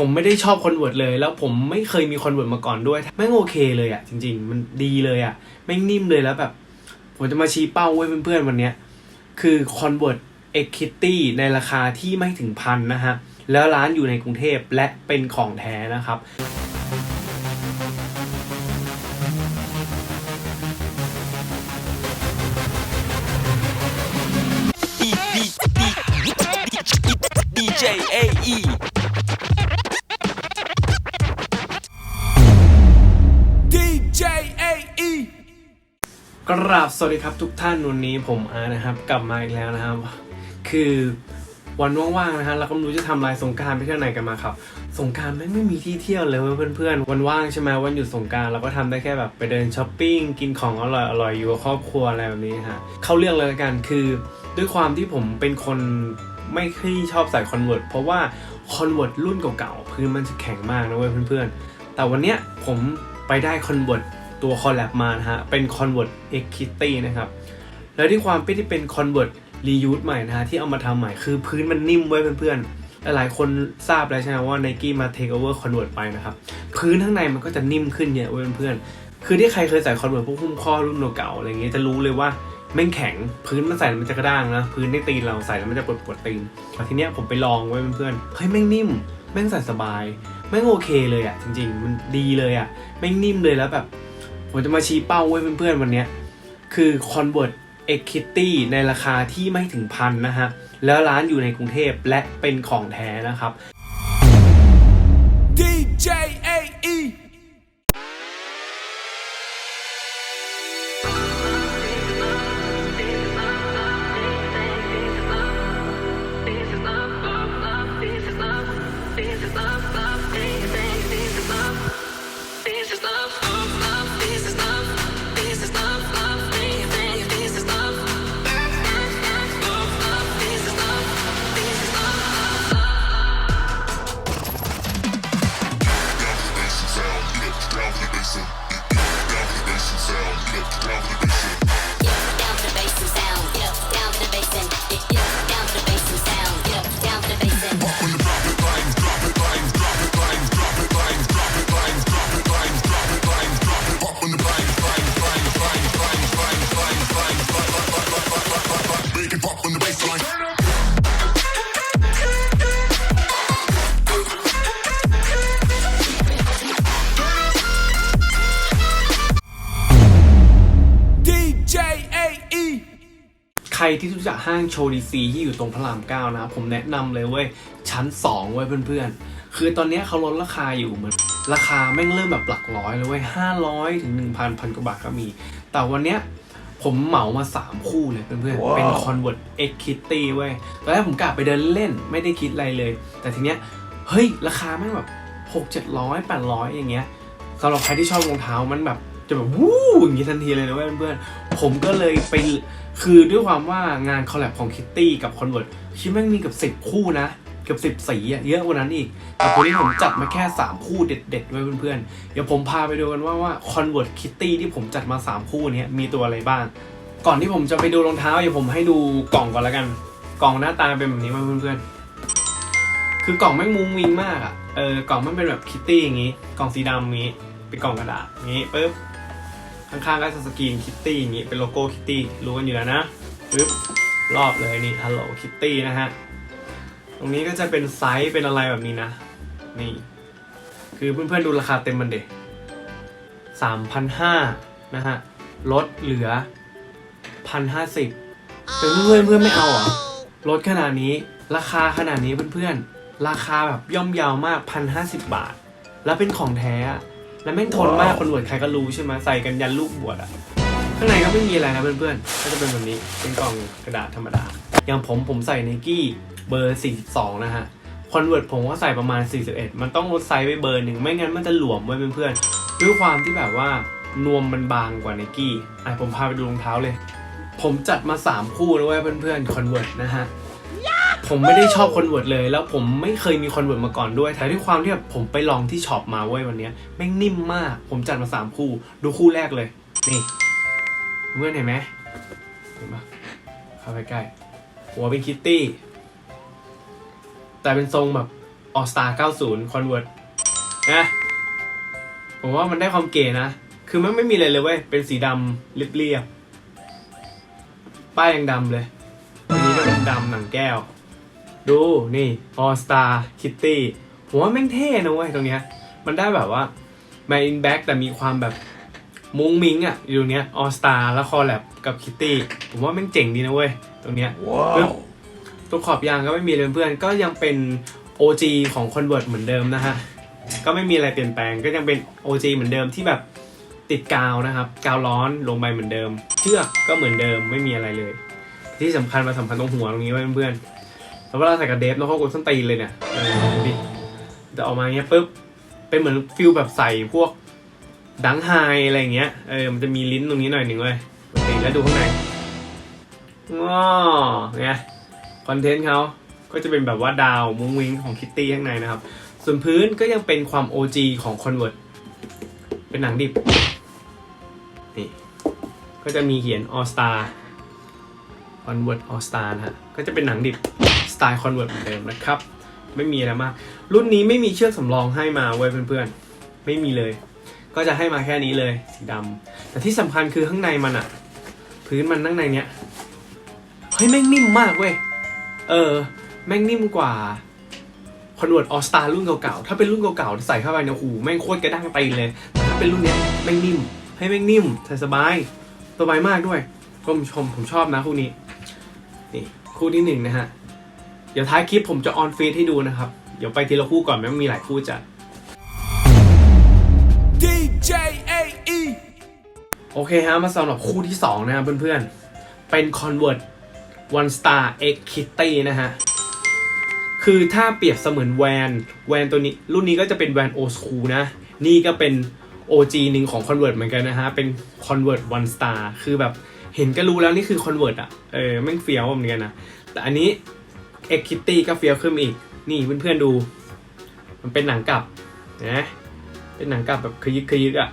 ผมไม่ได้ชอบคอนเวิร์ตเลย แล้วผมไม่เคยมีคอนเวิร์ตมาก่อนด้วยแม่งโอเคเลยอะจริง ๆ มันดีเลยอะแม่งนิ่มเลยแล้วแบบ ผมจะมาชี้เป้าไว้เพื่อนๆวันเนี้ยคือ Convert X Kitty ในราคาที่ไม่ถึงพันนะฮะ แล้วร้านอยู่ในกรุงเทพและเป็นของแท้นะครับ D D D DJ AE กราบสวัสดีครับทุกท่านวันนี้ผมอาร์นะครับ กลับมาอีกแล้วนะครับ คือวันว่างๆนะฮะเราก็ไม่รู้จะทำอะไรสงการไปเที่ยวไหนกันมาครับ สงการไม่ไม่มีที่เที่ยวเลยเพื่อนๆวันว่างใช่ไหมวันหยุดสงการเราก็ทำได้แค่แบบไปเดินช้อปปิ้งกินของอร่อยอร่อยๆอยู่กับครอบครัวอะไรแบบนี้ฮะเข้าเรื่องเลยละกันคือด้วยความที่ผมเป็นคนไม่ค่อยชอบใส่คอนเวิร์ตเพราะว่าคอนเวิร์ตรุ่นเก่าๆพื้นมันจะแข็งมากนะเว้ยเพื่อนๆแต่วันเนี้ยผมไปได้คอนเวิร์ต ตัวคอลแลบมานะฮะ เป็น Convert X Kitty นะครับ แล้วที่ความที่เป็น Convert Reuse ใหม่นะฮะ ที่เอามาทำใหม่คือพื้นมันนิ่มไว้เพื่อนๆ หลายๆคนทราบแล้วใช่ไหมว่า Nike มา Take over Convert ไปนะครับ พื้นข้างในมันก็จะนิ่มขึ้นเยอะเว้ยเพื่อนๆ คือที่ใครเคยใส่ Convert พวกหุ้มข้อรุ่นเก่าอะไรเงี้ยจะรู้เลยว่าแม่งแข็งพื้นมันใส่แล้วมันจะกระด้างนะพื้นในตีนเราใส่แล้วมันจะปวดปวดตีนแต่ทีเนี้ยผมไปลองไว้เพื่อนๆเฮ้ยแม่งนิ่มแม่งใส่สบายแม่งโอเคเลยอะจริง ๆ มันดีเลยอะแม่งนิ่มเลยแล้วแบบ ผมจะมาชี้เป้าไว้เพื่อนๆวันนี้คือ Convert X Kitty ในราคาที่ไม่ถึงพันนะฮะ แล้วร้านอยู่ในกรุงเทพและเป็นของแท้นะครับ DJ รที่รู้จักห้างโชว์ดีซีที่อยู่ตรงพระรามเก้านะครับผมแนะนำเลยเว้ยชั้น2เว้ยเพื่อนๆ คือตอนเนี้ยเขาลดราคาอยู่เหมือน ราคาแม่งเริ่มแบบหลักร้อยเลยเว้ยห้าร้อยถึงหนึ่งพันพันกว่าบาทก็มี แต่วันเนี้ยผมเหมามา 3 คู่เลยเพื่อนๆเป็น Convert X Kitty เว้ยตอนแรกผมกะไปเดินเล่นไม่ได้คิดอะไรเลย แต่ทีเนี้ย เฮ้ย ราคาแม่งแบบหกเจ็ดร้อยแปดร้อยอย่างเงี้ยสำหรับใครที่ชอบรองเท้ามันแบบจะแบบวู้อย่างงี้ทันทีเลยนะเว้ยเพื่อนๆ ผมก็เลยไปคือด้วยความว่างานคอลแลบของคิตตี้กับ Convert คิดแม่งมีเกับ10คู่นะเกือบ10สีอะเยอะกว่านั้นอีก แต่คนนี้ผมจัดมาแค่ 3 คู่เด็ดๆไว้เพื่อนๆ เดี๋ยวผมพาไปดูกันว่าว่า Convert Kitty ที่ผมจัดมา 3 คู่นี้มีตัวอะไรบ้าง ก่อนที่ผมจะไปดูรองเท้าเดี๋ยวผมให้ดูกล่องก่อนล้วกัน กล่องหน้าตาเป็นแบบนี้ไว้เพื่อนๆ คือกล่องแม่มุ้งมิงมากอะเออกล่องมันเป็นแบบคิตตี้อย่างงี้ กล่องสีดำอย่างงี้ เป็นกล่องกระดาษอย่างงี้ปึ๊บ ข้างๆก็จะสกรีนคิตตี้อย่างงี้เป็นโลโก้คิตตี้รู้กันอยู่แล้วนะปึ๊บรอบเลยนี่ฮัลโหลคิตตี้นะฮะ ตรงนี้ก็จะเป็นไซส์เป็นอะไรแบบนี้นะ นี่ คือเพื่อนๆดูราคาเต็มมันเด็สามพันห้านะฮะ ลดเหลือพันห้าสิบแต่เพื่อนๆเพื่อนไม่เอาเหรอลดขนาดนี้ ราคาขนาดนี้เพื่อนๆ ราคาแบบย่อมยาวมากพันห้าสิบบาท แล้วเป็นของแท้อะ แล้วแม่งทนมากคนบวชใครก็รู้ใช่ไหมใส่กันยันลูกบวชอะข้างในก็ไม่มีอะไรนะเพื่อนๆ ก็จะเป็นแบบนี้ เป็นกล่องกระดาษธรรมดา อย่างผมผมใส่ไนกี้เบอร์ 42 นะฮะ คอนเวิร์ตผมก็ใส่ประมาณ 41 มันต้องลดไซส์ไปเบอร์หนึ่ง ไม่งั้นมันจะหลวมไว้เพื่อนๆ ด้วยความที่แบบว่านวมมันบางกว่าไนกี้ อะผมพาไปดูรองเท้าเลย ผมจัดมา 3 คู่แล้วเว้ยเพื่อนๆ คอนเวิร์ตนะฮะ ผมไม่ได้ชอบคอนเวิร์ตเลย แล้วผมไม่เคยมีคอนเวิร์ตมาก่อนด้วยแต่ด้วยความที่แบบผมไปลองที่ช็อปมาเว้ยวันนี้แม่งนิ่มมาก ผมจัดมาสามคู่ ดูคู่แรกเลย นี่เพื่อนเห็นไหมเห็นปะเข้าไปใกล้หัวเป็นคิตตี้ แต่เป็นทรงแบบ All Star 90 Convert นะผมว่ามันได้ความเก๋นะ คือมันไม่มีอะไรเลยเว้ย เป็นสีดำเรียบๆป้ายยังดำเลยอันนี้ก็เป็นดำหนังแก้ว ดูนี่ All Star Kitty ผมว่าแม่งเท่นะเว้ยตรงเนี้ย มันได้แบบว่ามาอินแบ็กแต่มีความแบบมุ้งมิ้งอะ อยู่เนี้ย All Star แล้วคอลแลบกับ Kitty ผมว่าแม่งเจ๋งดีนะเว้ย ตรงเนี้ยปึ๊บตรงขอบยางก็ไม่มีเลยเพื่อน ก็ยังเป็น OG ของ Convert เหมือนเดิมนะฮะ ก็ไม่มีอะไรเปลี่ยนแปลง ก็ยังเป็น OG เหมือนเดิมที่แบบติดกาวนะครับ กาวร้อนลงไปเหมือนเดิม เชือกก็เหมือนเดิมไม่มีอะไรเลย ที่สำคัญมาสำคัญตรงหัวตรงนี้ไว้เพื่อนๆ แล้วเวลาใส่กับเดฟแล้วก็กดส้นตีนเลยเนี่ยดิจะออกมาอย่างเงี้ยปุ๊บ เป็นเหมือนฟิลแบบใส่พวกดังไฮอะไรอย่างเงี้ย เออ มันจะมีลิ้นตรงนี้หน่อยหนึ่งเลยติแล้วดูข้างในง้อไงคอนเทนต์เขาก็จะเป็นแบบว่าดาวมุ้งวิ้งของคิตตี้ข้างในนะครับ ส่วนพื้นก็ยังเป็นความ OG ของ Convert เป็นหนังดิบ นี่ ก็จะมีเขียน All Star Convert All Star นะฮะ ก็จะเป็นหนังดิบ ไตล์ Convert เหมือนเดิมนะครับ ไม่มีอะไรมาก รุ่นนี้ไม่มีเชือกสำรองให้มาเว้ยเพื่อนๆ ไม่มีเลย ก็จะให้มาแค่นี้เลยสีดำแต่ที่สำคัญคือข้างในมันอะพื้นมันข้างในเนี้ยเฮ้ยแม่งนิ่มมากเว้ย เออ แม่งนิ่มกว่าคอนเวิร์ตออสตารุ่นเก่าๆ ถ้าเป็นรุ่นเก่าๆ ใส่เข้าไปเนี่ยโอ้โหแม่งโคตรกระด้างตีนเลย แต่ถ้าเป็นรุ่นเนี้ยแม่งนิ่ม ให้แม่งนิ่มใส่สบายสบายมากด้วยผมชมผมชอบนะคู่นี้ นี่ คู่ที่หนึ่งนะฮะ ดี๋ยวท้ายคลิปผมจะออนฟีดให้ดูนะครับ เดี๋ยวไปทีละคู่ก่อนแม่งมีหลายคู่จัด DJ AE โอเคฮะมาสำหรับคู่ที่ 2 นะครับเพื่อนๆ เป็น Convert One Star X Kitty นะฮะ คือถ้าเปรียบเสมือนแวนแวนตัวนี้รุ่นนี้ก็จะเป็นแวนโอ o คูนะ นี่ก็เป็น OG หนึ่งของ Convert เหมือนกันนะฮะ เป็น Convert One Star คือแบบเห็นก็รู้แล้วนี่คือ Convert อะเออแม่งเฟี้ยวเหมือนกันนะ แต่อันนี้ X Kitty ก็เฟี้ยวขึ้นอีก นี่เพื่อนๆดู มันเป็นหนังกลับนะเป็นหนังกลับแบบขยิกขยิกอะ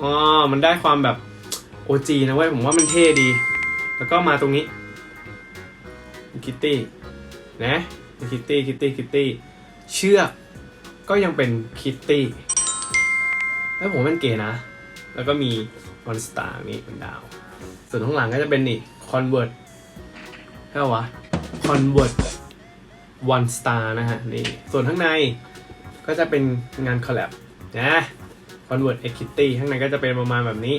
อ๋อมันได้ความแบบ OG นะเว้ยผมว่ามันเท่ดี แล้วก็มาตรงนี้คิตตี้นะคิตตี้คิตตี้คิตตี้เชือกก็ยังเป็นคิตตี้แล้วผมว่ามันเก๋นะ แล้วก็มีมอนสตาร์นี่เป็นดาว ส่วนข้างหลังก็จะเป็นนี่คอนเวิร์ตใช่ปะวะคอนเวิร์ต วันสตาร์นะฮะนี่ส่วนข้างในก็จะเป็นงานคอลแลบนะ Convert X Kitty ข้างในก็จะเป็นประมาณแบบนี้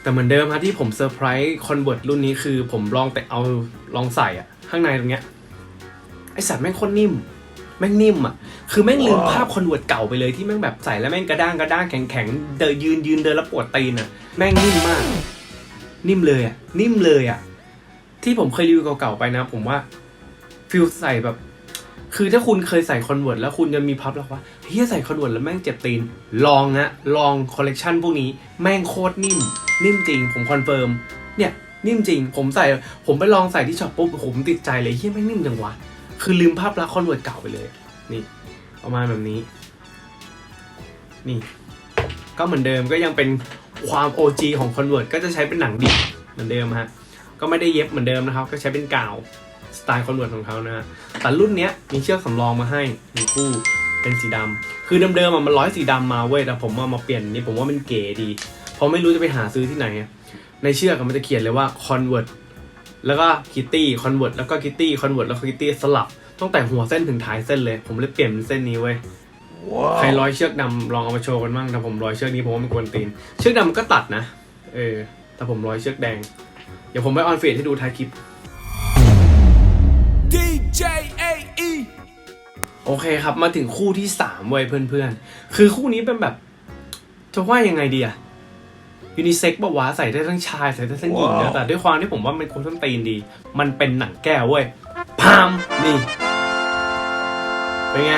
แต่เหมือนเดิมฮะที่ผมเซอร์ไพรส์ Convert รุ่นนี้คือผมลองแต่เอาลองใส่อะข้างในตรงเนี้ยไอสัตว์แม่งโคตรนิ่ม แม่งนิ่มอะคือแม่งลืมภาพ Convert เก่าไปเลยที่แม่งแบบใส่แล้วแม่งกระด้างกระด้างแข็งแข็งเดินยืนยืนเดินแล้วปวดตีนอะแม่งนิ่มมาก นิ่มเลยอะนิ่มเลยอะ ที่ผมเคยรีวิวเก่าๆไปนะ ผมว่าฟิลใส่แบบ คือถ้าคุณเคยใส่คอนเวิร์ตแล้วคุณจะมีพับแล้วว่าเฮียใส่คอนเวิร์ตแล้วแม่งเจ็บตีน ลองนะ ลองคอลเลกชันพวกนี้แม่งโคตรนิ่ม นิ่มจริง ผมคอนเฟิร์มเนี่ย นิ่มจริง ผมใส่ผมไปลองใส่ที่ช็อปปุ๊บผมติดใจเลยเฮียแม่งนิ่มจังวะคือลืมภาพลักษณ์คอนเวิร์ตเก่าไปเลยนี่ประมาณแบบนี้ นี่ ก็เหมือนเดิมก็ยังเป็นความ OG ของ Convert ก็จะใช้เป็นหนังดิบเหมือนเดิมฮะ ก็ไม่ได้เย็บเหมือนเดิมนะครับ ก็ใช้เป็นกาวสไตล์ Convert ของเขานะฮะแต่รุ่นเนี้ยมีเชือกสำรองมาให้หนึ่งคู่เป็นสีดำคือเดิมๆอะมันร้อยสีดำมาเว้ยแต่ผมเอามาเปลี่ยนนี่ผมว่ามันเก๋ดี เพราะไม่รู้จะไปหาซื้อที่ไหนอะในเชือกอะมันจะเขียนเลยว่า Convert แล้วก็ Kitty Convert แล้วก็ Kitty Convert แล้วก็ Kitty สลับตั้งแต่หัวเส้นถึงท้ายเส้นเลย ผมเลยเปลี่ยนเป็นเส้นนี้เว้ยใครร้อยเชือกดำลองเอามาโชว์กันบ้างแต่ผมร้อยเชือกนี้ผมว่ามันกวนตีน เชือกดำมันก็ตัดนะ เออ แต่ผมร้อยเชือกแดง เดี๋ยวผมไปออนเฟซให้ดูท้ายคลิป DJ AE โอเคครับมาถึงคู่ที่สามเว้ยเพื่อนๆ คือคู่นี้เป็นแบบ จะว่ายังไงดีอะยูนิเซ็กบอกว่าใส่ได้ทั้งชายใส่ได้ทั้งหญิงนะแต่ด้วยความที่ผมว่ามันคนต้นตีนดี มันเป็นหนังแก้วเว้ยพามนี่เป็นไง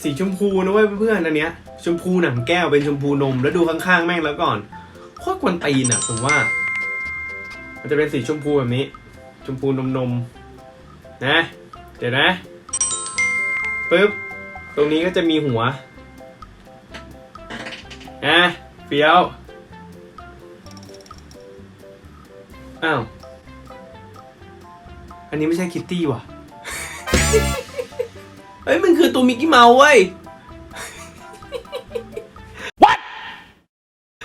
สีชมพูนะเว้ยเพื่อนๆอันเนี้ยชมพูหนังแก้วเป็นชมพูนมแล้วดูข้างๆแม่งแล้วก่อนโคตรกวนตีนอะผมว่า มันจะเป็นสีชมพูแบบนี้ ชมพูนมนมนะ เดี๋ยวนะปึ๊บ ตรงนี้ก็จะมีหัวนะเฟี้ยวอ้าว อันนี้ไม่ใช่คิตตี้ว่ะ เฮ้ย มันคือตัวมิกกี้เมาส์เว้ย What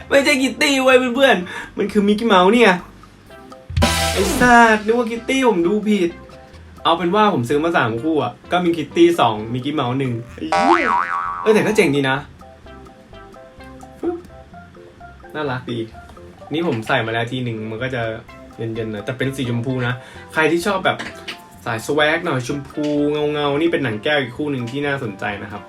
ไม่ใช่คิตตี้เว้ยเพื่อนๆ มันคือมิกกี้เมาส์เนี่ย ไอ้สัตว์นึกว่าคิตตี้ผมดูผิด เอาเป็นว่าผมซื้อมาสามคู่อะ ก็มีคิตตี้สองมิกกี้เมาส์หนึ่งเออแต่ก็เจ๋งดีนะ น่ารักดี นี่ผมใส่มาแล้วทีหนึ่งมันก็จะเย็นๆหน่อยแต่เป็นสีชมพูนะ ใครที่ชอบแบบสายสวกหน่อยชมพูเงาๆนี่เป็นหนังแก้วอีกคู่หนึ่งที่น่าสนใจนะครับ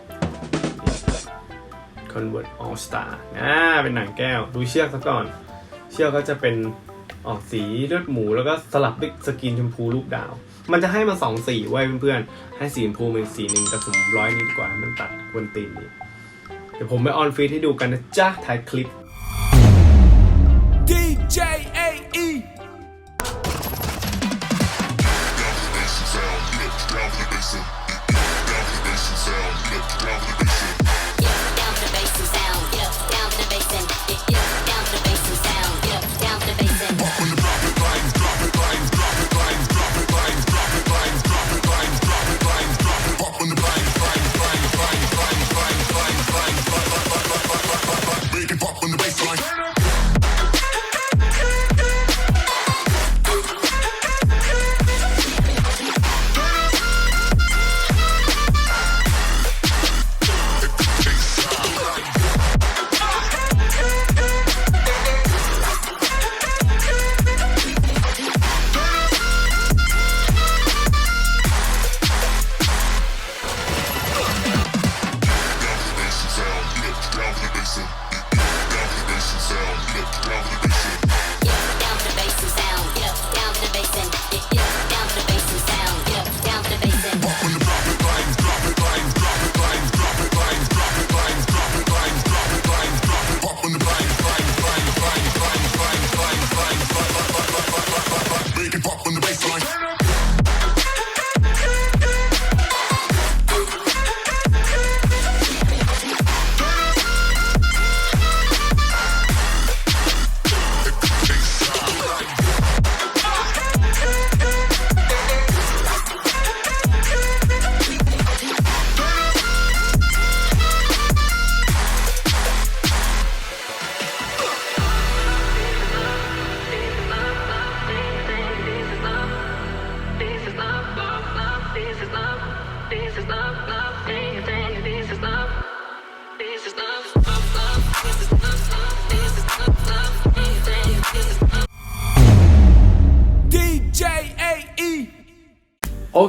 Convert All Star อ่าเป็นหนังแก้ว ดูเชือกซะก่อน เชือกก็จะเป็น ออกสีเลือดหมูแล้วก็สลับด้วยสกินชมพูรูปดาว มันจะให้มาสองสีไว้เพื่อนๆ ให้สีชมพูเป็นสีหนึ่งแต่ผมร้อยนิดกว่าให้มันตัดกวนตีนดีเดี๋ยวผมไปออนฟีดให้ดูกันนะจ้าถ่ายคลิป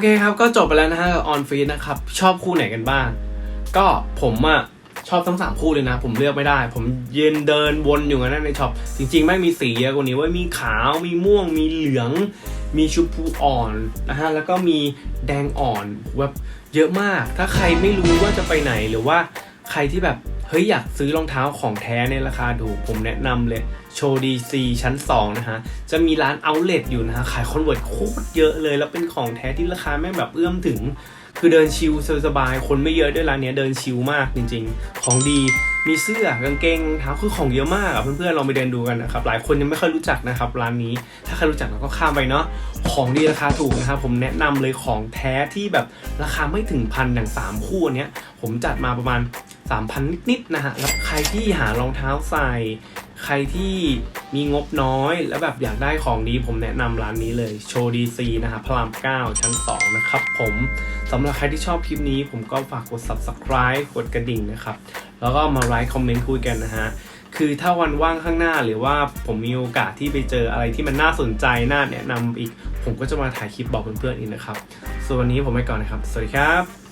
เคครับ ก็จบไปแล้วนะฮะออนฟีดนะครับ ชอบคู่ไหนกันบ้าง ก็ผมอะชอบทั้ง3คู่เลยนะ ผมเลือกไม่ได้ ผมยืนเดินวนอยู่งั้นนในช็อปจริงๆไม่งมีสีเยอะกว่านี้ว่ามีขาวมีม่วง มีเหลือง มีชมพูอ่อนนะฮะแล้วก็มีแดงอ่อนแบบเยอะมาก ถ้าใครไม่รู้ว่าจะไปไหนหรือว่าใครที่แบบ เฮ้ยอยากซื้อรองเท้าของแท้ในราคาถูกผมแนะนำเลยโชว์ดีซีชั้น 2 นะฮะ จะมีร้านเอาเลทอยู่นะฮะ ขายคอนเวิร์ตโคตรเยอะเลย แล้วเป็นของแท้ที่ราคาแม่งแบบเอื้อมถึง คือเดินชิลสบายๆคนไม่เยอะด้วยร้านเนี้ยเดินชิลมากจริง ๆ ของดี มีเสื้อกางเกงรองเท้าคือของเยอะมากเพื่อนๆลองไปเดินดูกันนะครับหลายคนยังไม่ค่อยรู้จักนะครับร้านนี้ถ้าใครรู้จักเราก็ข้ามไปเนาะของดีราคาถูกนะครับผมแนะนำเลยของแท้ที่แบบราคาไม่ถึงพันอย่างสามคู่อันเนี้ยผมจัดมาประมาณ3,000 นิดๆนะฮะแล้วใครที่หารองเท้าใส่ ใครที่มีงบน้อยแล้วแบบอยากได้ของดีผมแนะนำร้านนี้เลยโชว์ดีซีนะครับพระราม 9 ชั้น 2 นะครับผมสำหรับใครที่ชอบคลิปนี้ ผมก็ฝากกด subscribe กดกระดิ่งนะครับ แล้วก็มาไลค์คอมเมนต์คุยกันนะฮะคือถ้าวันว่างข้างหน้าหรือว่าผมมีโอกาสที่ไปเจออะไรที่มันน่าสนใจน่าแนะนำอีก ผมก็จะมาถ่ายคลิปบอกเพื่อนๆอีกนะครับส่วนวันนี้ผมไปก่อนนะครับ สวัสดีครับ